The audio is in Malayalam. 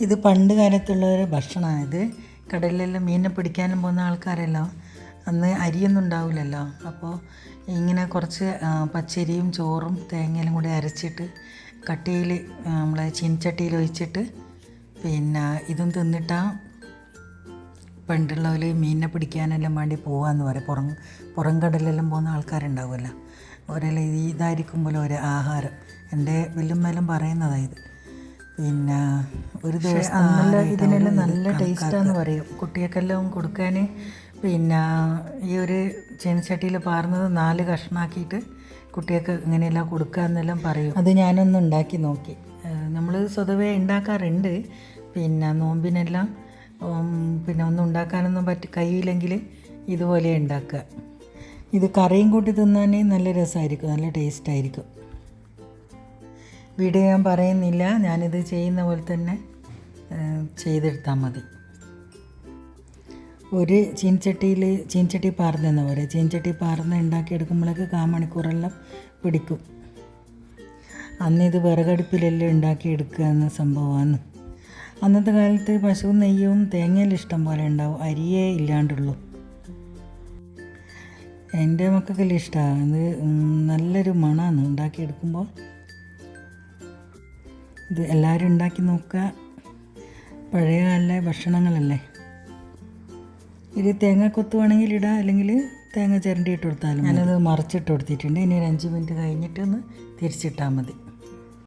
ഇത് പണ്ട് കാലത്തുള്ള ഒരു ഭക്ഷണമാണ് ഇത് കടലിലെല്ലാം മീനിനെ പിടിക്കാനും പോകുന്ന ആൾക്കാരെല്ലാം. അന്ന് അരിയൊന്നും ഉണ്ടാവില്ലല്ലോ. അപ്പോൾ ഇങ്ങനെ കുറച്ച് പച്ചരിയും ചോറും തേങ്ങയിലും കൂടി അരച്ചിട്ട് കട്ടിയിൽ നമ്മളെ ചീനച്ചട്ടിയിൽ ഒഴിച്ചിട്ട് പിന്നെ ഇതും തിന്നിട്ടാ പണ്ടുള്ളവർ മീനിനെ പിടിക്കാനെല്ലാം വേണ്ടി പോകാമെന്ന് പറയും. പുറം പുറം കടലെല്ലാം പോകുന്ന ആൾക്കാരുണ്ടാവുമല്ലോ. ഓരെല്ലാം ഇത് ഇതായിരിക്കും പോലെ ഒരു ആഹാരം. എന്റെ വല്യമ്മയെല്ലാം പറയുന്നതാണ് ഇത്. പിന്നെ ഒരു ദിവസം ഇതിനെല്ലാം നല്ല ടേസ്റ്റാന്ന് പറയും. കുട്ടികൾക്കെല്ലാം കൊടുക്കാൻ പിന്നെ ഈ ഒരു ചെനിച്ചട്ടിയിൽ പാർന്നത് നാല് കഷ്ണാക്കിയിട്ട് കുട്ടികൾക്ക് ഇങ്ങനെയെല്ലാം കൊടുക്കാമെന്നെല്ലാം പറയും. അത് ഞാനൊന്ന് ഉണ്ടാക്കി നോക്കി. നമ്മൾ സ്വതവേ ഉണ്ടാക്കാറുണ്ട്. പിന്നെ നോമ്പിനെല്ലാം പിന്നെ ഒന്നും ഉണ്ടാക്കാനൊന്നും പറ്റി കഴിയില്ലെങ്കിൽ ഇതുപോലെ ഉണ്ടാക്കുക. ഇത് കറിയും കൂട്ടി തിന്നാൻ നല്ല രസമായിരിക്കും നല്ല ടേസ്റ്റ് ആയിരിക്കും വീഡിയോ ഞാൻ പറയുന്നില്ല. ഞാനിത് ചെയ്യുന്ന പോലെ തന്നെ ചെയ്തെടുത്താൽ മതി. ഒരു ചീൻചട്ടിയിൽ ചീൻചട്ടി പാർന്നെന്ന് പറയും ചീൻചട്ടി പാർന്ന് ഉണ്ടാക്കിയെടുക്കുമ്പോഴേക്ക് കാ മണിക്കൂറെല്ലാം പിടിക്കും. അന്ന് ഇത് വിറകടുപ്പിലെല്ലാം ഉണ്ടാക്കിയെടുക്കുക എന്ന സംഭവമാണ്. അന്നത്തെ കാലത്ത് പശു നെയ്യും തേങ്ങയിൽ ഇഷ്ടം പോലെ ഉണ്ടാവും. അരിയേ ഇല്ലാണ്ടുള്ളൂ. എന്റെ മക്കൾക്കെല്ലാം ഇഷ്ടമാണ് അത് നല്ലൊരു മണമാണ്. ഉണ്ടാക്കിയെടുക്കുമ്പോൾ ഇത് എല്ലാവരും ഉണ്ടാക്കി നോക്കുക. പഴയ കാലിലെ ഭക്ഷണങ്ങളല്ലേ? ഇത് തേങ്ങ കൊത്തുവാണെങ്കിൽ ഇടാം. അല്ലെങ്കിൽ തേങ്ങ ചിരണ്ടി ഇട്ട് കൊടുത്താലും ഞാനത് മറിച്ചിട്ട് കൊടുത്തിട്ടുണ്ട്. ഇനി ഒരു അഞ്ച് മിനിറ്റ് കഴിഞ്ഞിട്ടൊന്ന് തിരിച്ചിട്ടാൽ മതി.